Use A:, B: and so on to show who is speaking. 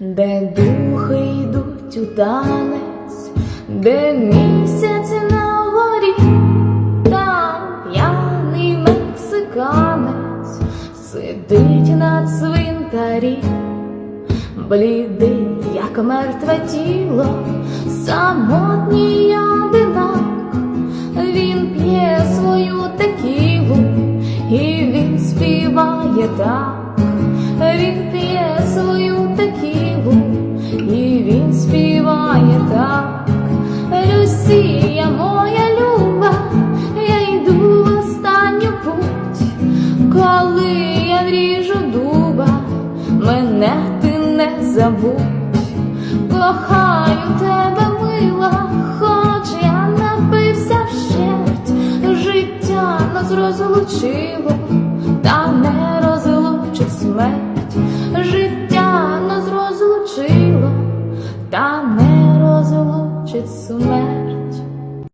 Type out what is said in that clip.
A: де духи йдуть у танець, де місяць на горі, там п'яний мексиканець сидить на цвинтарі, блідий, як мертве тіло, самотній одинак. Він п'є свою текілу, і він співає так. Люсія, моя люба, я йду в останню путь, коли я вріжу дуба, мене ти не забудь. Кохаю тебе, мила, хоч я напився вщерть, життя нас розлучило, та не розлучить смерть, життя нас розлучило, та не розлучить смерть.